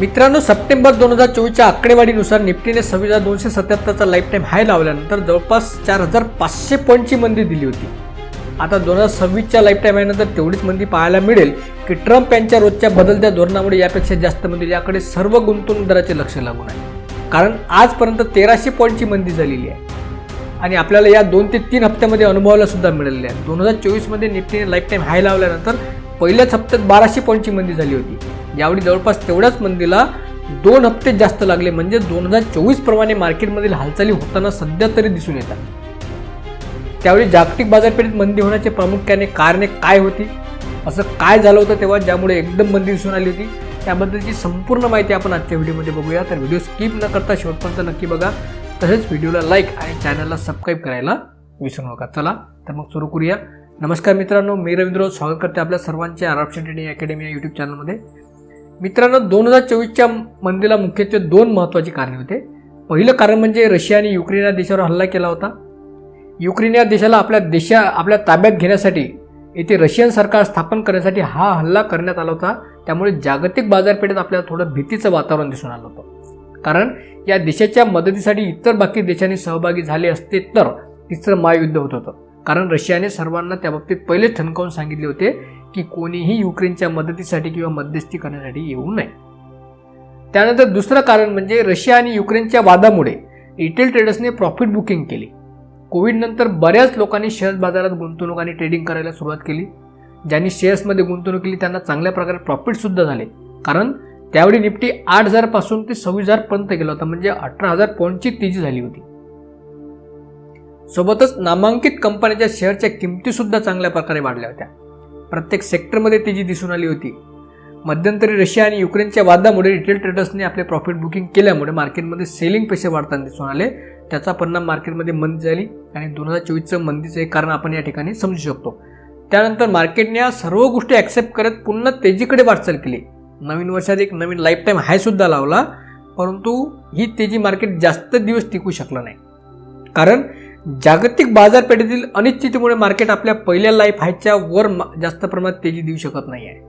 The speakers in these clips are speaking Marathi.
मित्रांनो सप्टेंबर दोन हजार चोवीसच्या आकडेवारीनुसार निफ्टीने सव्वीस हजार दोनशे सत्याहत्तरचा लाईफ टाईम हाय लावल्यानंतर जवळपास चार हजार पाचशे पॉईंटची मंदी दिली होती. आता दोन हजार सव्वीसच्या लाईफ टाईम नंतर तेवढीच मंदी पाहायला मिळेल की ट्रम्प यांच्या रोजच्या बदलत्या धोरणामुळे यापेक्षा जास्त मंदी याकडे सर्व गुंतवणूकदाराचे लक्ष लागून आहे. कारण आजपर्यंत तेराशे पॉईंटची मंदी झालेली आहे. आणि आपल्याला या दोन ते तीन हप्त्यामध्ये अनुभवायला सुद्धा मिळालेले आहे. दोन हजार चोवीसमध्ये निफ्टीने लाईफ टाईम हाय लावल्यानंतर पहिल्याच हप्त्यात बाराशे पॉईंटची मंदी झाली होती. यावेळी जवळपास तेवढ्याच मंदीला दोन हप्ते जास्त लागले. म्हणजे दोन हजार चोवीस प्रमाणे मार्केटमधील हालचाली होताना सध्या तरी दिसून येतात. त्यावेळी जागतिक बाजारपेठेत मंदी होण्याचे प्रामुख्याने कारणे काय होती? असं काय झालं होतं तेव्हा ज्यामुळे एकदम मंदी दिसून आली होती? त्याबद्दलची संपूर्ण माहिती आपण आजच्या व्हिडिओमध्ये बघूया. तर व्हिडिओ स्किप न करता शेवटपर्यंत नक्की बघा. तसेच व्हिडिओला लाईक आणि चॅनलला सबस्क्राईब करायला विसरू नका. चला तर मग सुरू करूया. नमस्कार मित्रांनो मी रवींद्र स्वागत करते आपल्या सर्वांचे आरक्षण ट्रेडिंग अकॅडमी या यूट्यूब चॅनलमध्ये मित्रांनो दोन हजार चोवीसच्या मंदीला मुख्यत्वे दोन महत्त्वाची कारणे होते. पहिलं कारण म्हणजे रशिया आणि युक्रेन या देशावर हल्ला केला होता. युक्रेन या देशाला आपल्या देशा आपल्या ताब्यात घेण्यासाठी येथे रशियन सरकार स्थापन करण्यासाठी हा हल्ला करण्यात आला होता. त्यामुळे जागतिक बाजारपेठेत आपल्याला थोडं भीतीचं वातावरण दिसून आलं होतं. कारण या देशाच्या मदतीसाठी इतर बाकी देशांनी सहभागी झाले असते तर तिसरं महायुद्ध होत होतं. कारण रशियाने सर्वांना त्याबाबतीत पहिलेच ठणकावून सांगितले होते की कोणीही युक्रेनच्या मदतीसाठी किंवा मध्यस्थी करण्यासाठी येऊ नये. त्यानंतर दुसरं कारण म्हणजे रशिया आणि युक्रेनच्या वादामुळे रिटेल ट्रेडर्सने प्रॉफिट बुकिंग केली. कोविडनंतर बऱ्याच लोकांनी शेअर्स बाजारात गुंतवणूक आणि ट्रेडिंग करायला सुरुवात केली ज्यांनी शेअर्समध्ये गुंतवणूक केली त्यांना चांगल्या प्रकारे प्रॉफिटसुद्धा झाले. कारण त्यावेळी निफ्टी आठ हजारपासून ते सव्वीस हजारपर्यंत गेला होता म्हणजे अठरा हजार पॉईंटची तेजी झाली होती. सोबतच नामांकित कंपन्यांच्या शेअरच्या किमतीसुद्धा चांगल्या प्रकारे वाढल्या होत्या. प्रत्येक सेक्टरमध्ये तेजी दिसून आली होती. मध्यंतरी रशिया आणि युक्रेनच्या वादामुळे रिटेल ट्रेडर्सने आपले प्रॉफिट बुकिंग केल्यामुळे मार्केटमध्ये सेलिंग पैसे वाढताना दिसून आले. त्याचा परिणाम मार्केटमध्ये मंदी झाली आणि दोन हजार चोवीसचं मंदीचं एक कारण आपण या ठिकाणी समजू शकतो. त्यानंतर मार्केटने या सर्व गोष्टी ॲक्सेप्ट करत पुन्हा तेजीकडे वाटचाल केली. नवीन वर्षात एक नवीन लाईफ टाईम हायसुद्धा लावला परंतु ही तेजी मार्केट जास्त दिवस टिकू शकलं नाही. कारण जागतिक बाजारपेठेतील अनिश्चितेमुळे मार्केट आपल्या पहिल्या लाईफ हायच्या वर मा- जास्त प्रमाणात तेजी देऊ शकत नाही आहे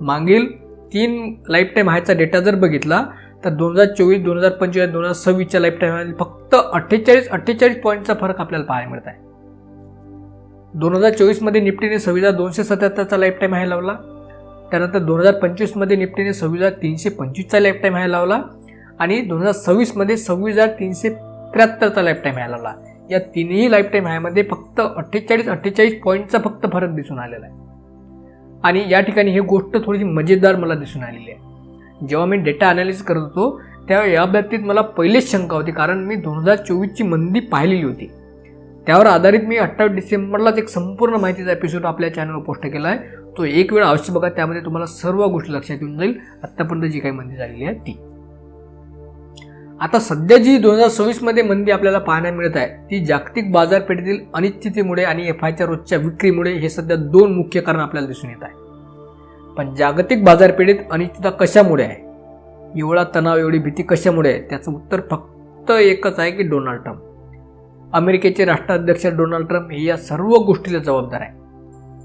मागील तीन लाईफ टाईम हायचा डेटा जर बघितला तर दोन हजार चोवीस दोन हजार पंचवीस दोन हजार सव्वीसच्या लाईफ टाईम फक्त अठ्ठेचाळीस अठ्ठेचाळीस पॉईंटचा फरक आपल्याला पाहायला मिळत आहे. दोन हजार चोवीसमध्ये निफ्टीने सव्वीस हजार दोनशे सत्याहत्तरचा लाईफ टाईम हाय लावला. त्यानंतर दोन हजार पंचवीसमध्ये निफ्टीने सव्वीस हजार तीनशे पंचवीसचा लाईफ टाईम हाय लावला. आणि दोन हजार सव्वीसमध्ये सव्वीस हजार तीनशे त्र्याहत्तरचा लाईफ टाईम हाय लावला या तिन्ही लाईफ टाईम हायमध्ये फक्त अठ्ठेचाळीस अठ्ठेचाळीस पॉईंटचा फक्त फरक दिसून आलेला आहे. आणि या ठिकाणी ही गोष्ट थोडीशी मजेदार मला दिसून आलेली आहे. जेव्हा मी डेटा अनालिसिस करत होतो तेव्हा या बाबतीत मला पहिलेच शंका होती कारण मी दोन हजार चोवीसची मंदी पाहिलेली होती. त्यावर आधारित मी अठ्ठावीस डिसेंबरलाच एक संपूर्ण माहितीचा एपिसोड आपल्या चॅनलवर पोस्ट केला आहे. तो एक वेळ अवश्य बघा त्यामध्ये तुम्हाला सर्व गोष्टी लक्षात येऊन जाईल. आत्तापर्यंत जी काही मंदी झालेली आहे ती. आता सध्या जी दोन हजार सव्वीसमध्ये मंदी आपल्याला पाहायला मिळत आहे ती जागतिक बाजारपेठेतील अनिश्चितीमुळे आणि एफ आयच्या रोजच्या विक्रीमुळे हे सध्या दोन मुख्य कारण आपल्याला दिसून येत आहे. पण जागतिक बाजारपेठेत अनिश्चितता कशामुळे आहे? एवढा तणाव एवढी भीती कशामुळे आहे? त्याचं उत्तर फक्त एकच आहे की डोनाल्ड ट्रम्प. अमेरिकेचे राष्ट्राध्यक्ष डोनाल्ड ट्रम्प हे या सर्व गोष्टीला जबाबदार आहे.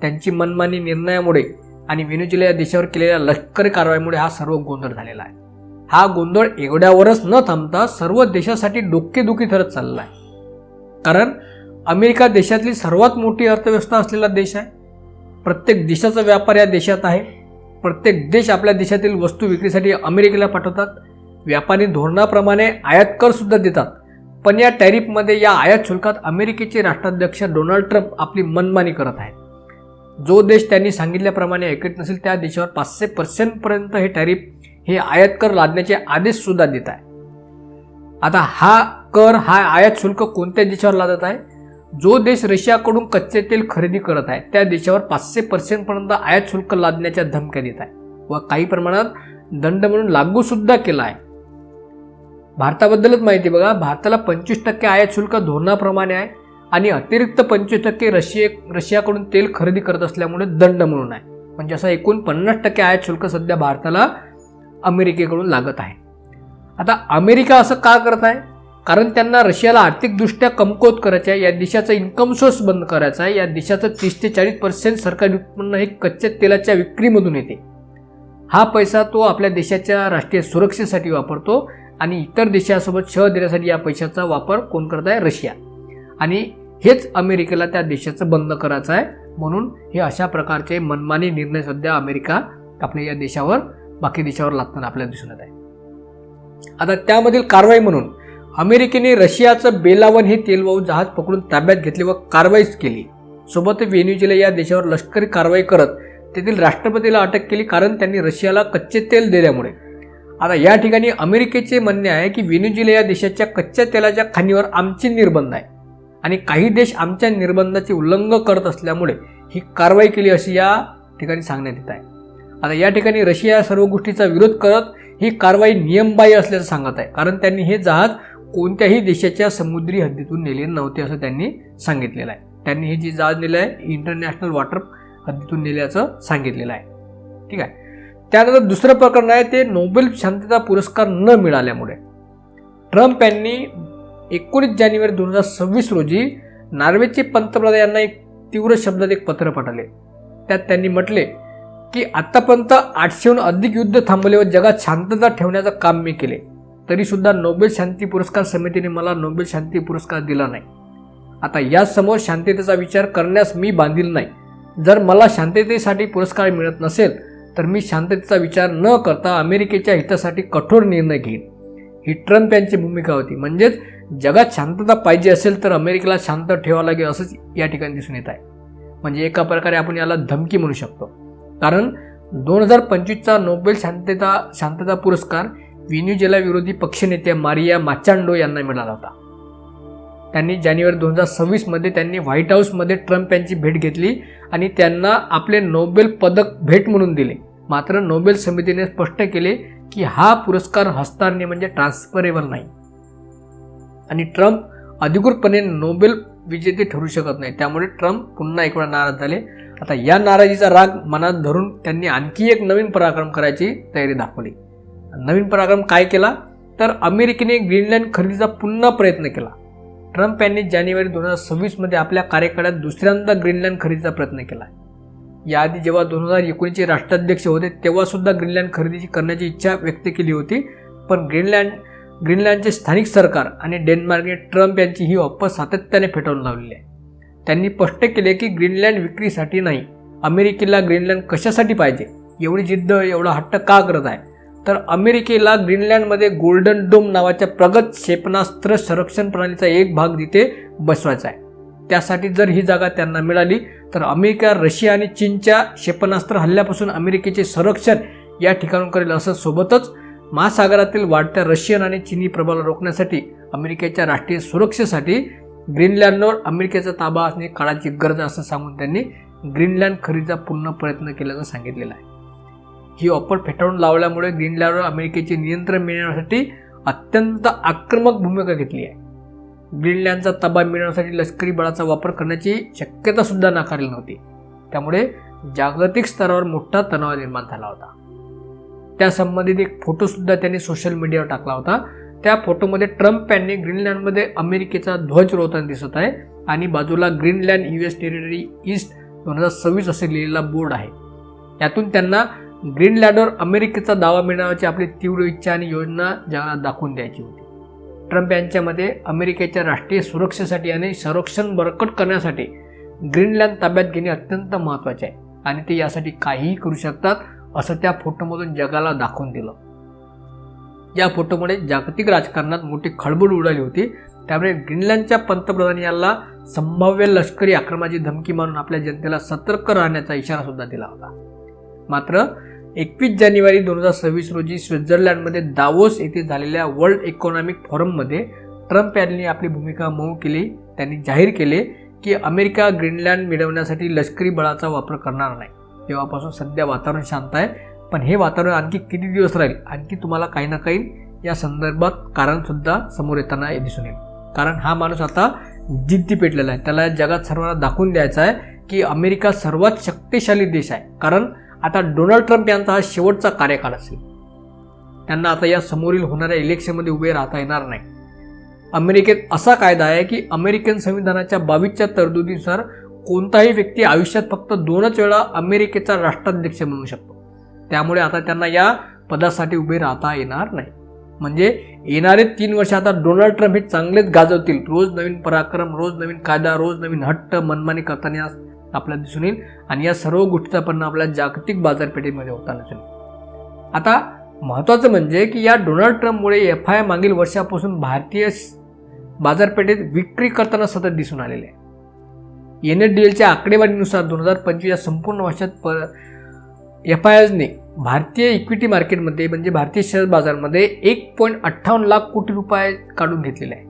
त्यांची मनमानी निर्णयामुळे आणि व्हेनेझुएला या देशावर केलेल्या लष्करी कारवाईमुळे हा सर्व गोंधळ झालेला आहे. हा गोंधळ एवढ्यावरच न थांबता सर्व देशासाठी डोकेदुखी ठरत चालला आहे कारण अमेरिका देशातली सर्वात मोठी अर्थव्यवस्था असलेला देश आहे. प्रत्येक देशाचा व्यापार या देशात आहे. प्रत्येक देश आपल्या देशातील वस्तू विक्रीसाठी अमेरिकेला पाठवतात. व्यापारी धोरणाप्रमाणे आयात करसुद्धा देतात. पण या टॅरिफमध्ये या आयात शुल्कात अमेरिकेचे राष्ट्राध्यक्ष डोनाल्ड ट्रम्प आपली मनमानी करत आहेत. जो देश त्यांनी सांगितल्याप्रमाणे ऐकत नसेल त्या देशावर पाचशे पर्सेंटपर्यंत हे टॅरिफ हे आयात कर लादण्याचे आदेश सुद्धा देत आहे. आता हा कर हा आयात शुल्क कोणत्या देशावर लादत आहे? जो देश रशियाकडून कच्चे तेल खरेदी करत आहे त्या देशावर पाचशे पर्सेंटपर्यंत आयात शुल्क लादण्याच्या धमक्या देत आहे. व काही प्रमाणात दंड म्हणून लागू सुद्धा केला आहे. भारताबद्दलच माहिती बघा. भारताला पंचवीस टक्के आयात शुल्क धोरणाप्रमाणे आहे आणि अतिरिक्त पंचवीस टक्के रशिये रशियाकडून तेल खरेदी करत असल्यामुळे दंड म्हणून आहे. म्हणजे असं एकूण पन्नास टक्के आयात शुल्क सध्या भारताला अमेरिकेकडून लागत आहे. आता अमेरिका असं का करत आहे? कारण त्यांना रशियाला आर्थिकदृष्ट्या कमकुवत करायचं आहे या देशाचा इन्कम सोर्स बंद करायचा आहे या देशाचं तीस ते चाळीस पर्सेंट सरकारी उत्पन्न हे कच्च्या तेलाच्या विक्रीमधून येते. हा पैसा तो आपल्या देशाच्या राष्ट्रीय सुरक्षेसाठी वापरतो आणि इतर देशासोबत छळ देण्यासाठी या पैशाचा वापर कोण करत आहे? रशिया. आणि हेच अमेरिकेला त्या देशाचं बंद करायचं आहे. म्हणून हे अशा प्रकारचे मनमानी निर्णय सध्या अमेरिका आपल्या या देशावर बाकी देशावर लादताना आपल्याला दिसून येत आहे. आता त्यामधील कारवाई म्हणून अमेरिकेने रशियाचं बेलावन हे तेलवाहू जहाज पकडून ताब्यात घेतले व कारवाईच केली. सोबत व्हेन्युझुला या देशावर लष्करी कारवाई करत तेथील राष्ट्रपतीला अटक केली कारण त्यांनी रशियाला कच्चे तेल दिल्यामुळे. आता या ठिकाणी अमेरिकेचे म्हणणे आहे की व्हेन्युझुला या देशाच्या कच्च्या तेलाच्या खाणीवर आमचे निर्बंध आहे आणि काही देश आमच्या निर्बंधाचे उल्लंघन करत असल्यामुळे ही कारवाई केली अशी या ठिकाणी सांगण्यात येत आहे. आता या ठिकाणी रशिया या सर्व गोष्टीचा विरोध करत ही कारवाई नियमबाह्य असल्याचं सांगत आहे. कारण त्यांनी हे जहाज कोणत्याही देशाच्या समुद्री हद्दीतून नेले नव्हते असं त्यांनी सांगितलेलं आहे. त्यांनी हे जे जहाज नेलं आहे इंटरनॅशनल वॉटर हद्दीतून नेल्याचं सांगितलेलं आहे. ठीक आहे? त्यानंतर दुसरं प्रकरण आहे ते नोबेल शांतता पुरस्कार न मिळाल्यामुळे. ट्रम्प यांनी एकोणीस जानेवारी दोन हजार सव्वीस रोजी नॉर्वेचे पंतप्रधान यांना एक तीव्र शब्दात एक पत्र पाठवले. त्यात त्यांनी म्हटले की आत्तापर्यंत आठशेहून अधिक युद्ध थांबवले व जगात शांतता ठेवण्याचं काम मी केले. तरीसुद्धा नोबेल शांती पुरस्कार समितीने मला नोबेल शांती पुरस्कार दिला नाही. आता यासमोर शांततेचा विचार करण्यास मी बांधील नाही. जर मला शांततेसाठी पुरस्कार मिळत नसेल तर मी शांततेचा विचार न करता अमेरिकेच्या हितासाठी कठोर निर्णय घेईन. ही ट्रम्प यांची भूमिका होती. म्हणजेच जगात शांतता पाहिजे असेल तर अमेरिकेला शांत ठेवावं लागेल असंच या ठिकाणी दिसून येत आहे. म्हणजे एका प्रकारे आपण याला धमकी म्हणू शकतो. कारण दोन हजार पंचवीसचा नोबेल शांतता शांतता पुरस्कार व्हेन्युजेला विरोधी पक्षनेते मारिया माचांडो यांना मिळाला होता. त्यांनी जानेवारी दोन हजार सव्वीसमध्ये त्यांनी व्हाईट हाऊसमध्ये ट्रम्प यांची भेट घेतली आणि त्यांना आपले नोबेल पदक भेट म्हणून दिले. मात्र नोबेल समितीने स्पष्ट केले की हा पुरस्कार हस्तारणे म्हणजे ट्रान्सफरेबल नाही. आणि ट्रम्प अधिकृतपणे नोबेल विजेते ठरू शकत नाही. त्यामुळे ट्रम्प पुन्हा एक वेळा नाराज झाले. आता या नाराजीचा राग मनात धरून त्यांनी आणखी एक नवीन पराक्रम करायची तयारी दाखवली. नवीन पराक्रम काय केला? तर अमेरिकेने ग्रीनलँड खरेदीचा पुन्हा प्रयत्न केला. ट्रम्प यांनी जानेवारी दोन हजार सव्वीसमध्ये आपल्या कार्यकाळात दुसऱ्यांदा ग्रीनलँड खरेदीचा प्रयत्न केला. याआधी जेव्हा दोन हजार एकोणीसचे राष्ट्राध्यक्ष होते तेव्हासुद्धा ग्रीनलँड खरेदीची करण्याची इच्छा व्यक्त केली होती. पण ग्रीनलँड ग्रीनलँडचे स्थानिक सरकार आणि डेन्मार्कने ट्रम्प यांची ही ऑफर सातत्याने फेटाळून लावलेली आहे. त्यांनी स्पष्ट केले की ग्रीनलँड विक्रीसाठी नाही अमेरिकेला ग्रीनलँड कशासाठी पाहिजे? एवढी जिद्द एवढा हट्ट का करत आहे? तर अमेरिकेला ग्रीनलँडमध्ये गोल्डन डोम नावाच्या प्रगत क्षेपणास्त्र संरक्षण प्रणालीचा एक भाग तिथे बसवायचा आहे. त्यासाठी जर ही जागा त्यांना मिळाली तर अमेरिका रशिया आणि चीनच्या क्षेपणास्त्र हल्ल्यापासून अमेरिकेचे संरक्षण या ठिकाणून करेल असं सोबतच महासागरातील वाढत्या रशियन आणि चीनी प्रभावाला रोखण्यासाठी अमेरिकेच्या राष्ट्रीय सुरक्षेसाठी ग्रीनलँडवर अमेरिकेचा ताबा असणे काळाची गरज असं सांगून त्यांनी ग्रीनलँड खरेदीचा पूर्ण प्रयत्न केल्याचं सांगितलेलं आहे. ही ऑफर फेटाळून लावल्यामुळे ग्रीनलँडवर अमेरिकेचे नियंत्रण मिळवण्यासाठी अत्यंत आक्रमक भूमिका घेतली आहे. ग्रीनलँडचा ताबा मिळवण्यासाठी लष्करी बळाचा वापर करण्याची शक्यता सुद्धा नाकारली नव्हती. त्यामुळे जागतिक स्तरावर मोठा तणाव निर्माण झाला होता. त्या संबंधित एक फोटोसुद्धा त्यांनी सोशल मीडियावर टाकला होता. त्या फोटोमध्ये ट्रम्प यांनी ग्रीनलँडमध्ये अमेरिकेचा ध्वज रोवताना दिसत आहे आणि बाजूला Greenland U S territory east दोन हजार सव्वीस असे लिहिलेला बोर्ड आहे. यातून त्यांना ग्रीनलँडवर अमेरिकेचा दावा मिळवण्याची आपली तीव्र इच्छा आणि योजना जगाला दाखवून द्यायची होती. ट्रम्प यांच्यामध्ये अमेरिकेच्या राष्ट्रीय सुरक्षेसाठी आणि संरक्षण बळकट करण्यासाठी ग्रीनलँड ताब्यात घेणे अत्यंत महत्त्वाचे आहे आणि ते यासाठी काहीही करू शकतात. असं त्या फोटोमधून जगाला दाखवून दिलं. या फोटोमुळे जागतिक राजकारणात मोठी खळबळ उडाली होती. त्यामुळे ग्रीनलँडच्या पंतप्रधान याला संभाव्य लष्करी आक्रमणाची धमकी मारून आपल्या जनतेला सतर्क राहण्याचा इशारा सुद्धा दिला होता. मात्र एकवीस जानेवारी दोन हजार सव्वीस रोजी स्वित्झर्लंडमध्ये दावोस येथे झालेल्या वर्ल्ड इकॉनॉमिक फोरममध्ये ट्रम्प यांनी आपली भूमिका मऊ केली. त्यांनी जाहीर केले की अमेरिका ग्रीनलँड मिळवण्यासाठी लष्करी बळाचा वापर करणार नाही. तेव्हापासून सध्या वातावरण शांत आहे. पण हे वातावरण आणखी किती दिवस राहील? आणखी तुम्हाला काही ना काही या संदर्भात कारणसुद्धा समोर येताना दिसून येईल. कारण हा माणूस आता जिद्दी पेटलेला आहे. त्याला जगात सर्वांना दाखवून द्यायचा आहे की अमेरिका सर्वात शक्तिशाली देश आहे. कारण आता डोनाल्ड ट्रम्प यांचा हा शेवटचा कार्यकाळ असेल. त्यांना आता या समोरील होणाऱ्या इलेक्शनमध्ये उभे राहता येणार नाही. अमेरिकेत असा कायदा आहे की अमेरिकन संविधानाच्या बावीसच्या तरतुदीनुसार कोणताही व्यक्ती आयुष्यात फक्त दोनच वेळा अमेरिकेचा राष्ट्राध्यक्ष म्हणू शकतो. त्यामुळे आता त्यांना या पदासाठी उभे राहता येणार नाही. म्हणजे येणारे तीन वर्ष आता डोनाल्ड ट्रम्प हे चांगलेच गाजवतील. रोज नवीन पराक्रम रोज नवीन कायदा रोज नवीन हट्ट मनमानी करताना आपल्याला दिसून येईल. आणि या सर्व गोष्टीचा परिणाम आपल्या जागतिक बाजारपेठेमध्ये होताना दिसून येईल. आता महत्त्वाचं म्हणजे की या डोनाल्ड ट्रम्पमुळे एफ आय मागील वर्षापासून भारतीय बाजारपेठेत विक्री करताना सतत दिसून आलेले आहे. एन एच डी एलच्या आकडेवारीनुसार दोन हजार पंचवीस या संपूर्ण वर्षात प एफ आय एसने भारतीय इक्विटी मार्केटमध्ये म्हणजे भारतीय शेअर बाजारमध्ये एक पॉईंट अठ्ठावन्न लाख कोटी रुपये काढून घेतलेले आहे.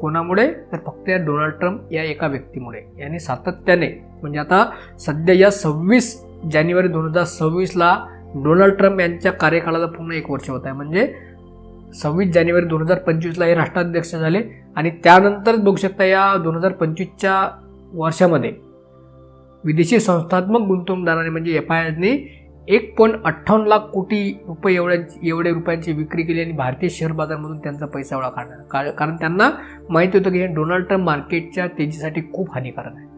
कोणामुळे? तर फक्त या डोनाल्ड ट्रम्प या एका व्यक्तीमुळे. यांनी सातत्याने म्हणजे आता सध्या या सव्वीस जानेवारी दोन हजार सव्वीसला डोनाल्ड ट्रम्प यांच्या कार्यकाळाला पूर्ण एक वर्ष होत आहे. म्हणजे सव्वीस जानेवारी दोन हजार पंचवीसला हे राष्ट्राध्यक्ष झाले आणि त्यानंतरच बघू शकता या दोन हजार पंचवीसच्या वर्षामध्ये. विदेशी संस्थात्मक गुंतवणूकदारांनी म्हणजे एफ आय आरने एक पॉईंट अठ्ठावन्न लाख कोटी रुपये एवढ्या एवढे रुपयांची विक्री केली आणि भारतीय शेअर बाजारमधून त्यांचा पैसा एवढा काढणार का- कारण त्यांना माहिती होतं की हे डोनाल्ड ट्रम्प मार्केटच्या तेजीसाठी खूप हानिकारक आहे.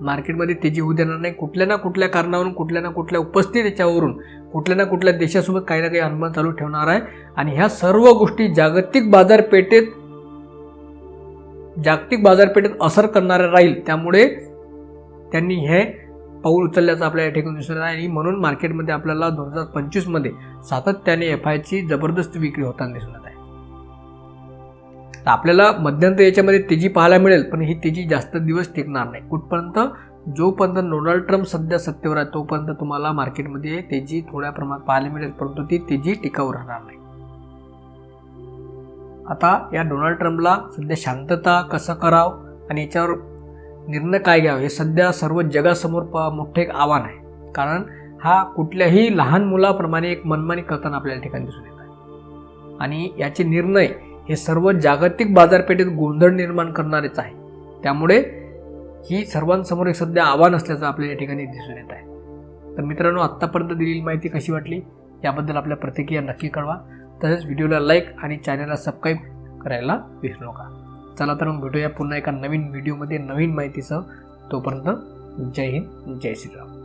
मार्केटमध्ये तेजी होऊ देणार नाही. कुठल्या ना कुठल्या कारणावरून कुठल्या ना कुठल्या उपस्थित याच्यावरून कुठल्या ना कुठल्या देशासोबत काही ना काही अनुमान चालू ठेवणार आहे. आणि ह्या सर्व गोष्टी जागतिक बाजारपेठेत जागतिक बाजारपेठेत असर करणाऱ्या राहील त्यामुळे त्यांनी हे पाऊल उचलल्याचं आपल्या या ठिकाणी दिसून आहे. आणि म्हणून मार्केटमध्ये आपल्याला दोन हजार पंचवीसमध्ये सातत्याने एफ आयची जबरदस्त विक्री होताना दिसून येत आहे. तर आपल्याला मध्यंतर याच्यामध्ये तेजी पाहायला मिळेल पण ही तेजी जास्त दिवस टिकणार नाही. कुठपर्यंत? जोपर्यंत डोनाल्ड ट्रम्प सध्या सत्तेवर आहे तोपर्यंत तुम्हाला मार्केटमध्ये तेजी थोड्या प्रमाणात पाहायला मिळेल परंतु ती तेजी टिकाऊ राहणार नाही. आता या डोनाल्ड ट्रम्पला सध्या शांतता कसं करावं आणि याच्यावर निर्णय काय घ्यावं हे सध्या सर्व जगासमोर प मोठं एक आव्हान आहे. कारण हा कुठल्याही लहान मुलाप्रमाणे एक मनमानी करताना आपल्याला ठिकाणी दिसून येत आहे. आणि याचे निर्णय हे सर्व जागतिक बाजारपेठेत गोंधळ निर्माण करणारेच आहे. त्यामुळे ही सर्वांसमोर एक सध्या आव्हान असल्याचं आपल्याला या ठिकाणी दिसून येत आहे. तर मित्रांनो आत्तापर्यंत दिलेली माहिती कशी वाटली? याबद्दल आपल्या प्रतिक्रिया नक्की कळवा. तसेच व्हिडिओला लाईक आणि चॅनलला सबस्क्राईब करायला विसरू नका. चला तर मग भेटूया पुन्हा एका नवीन व्हिडिओमध्ये नवीन माहितीसह. तोपर्यंत जय हिंद जय श्रीराम.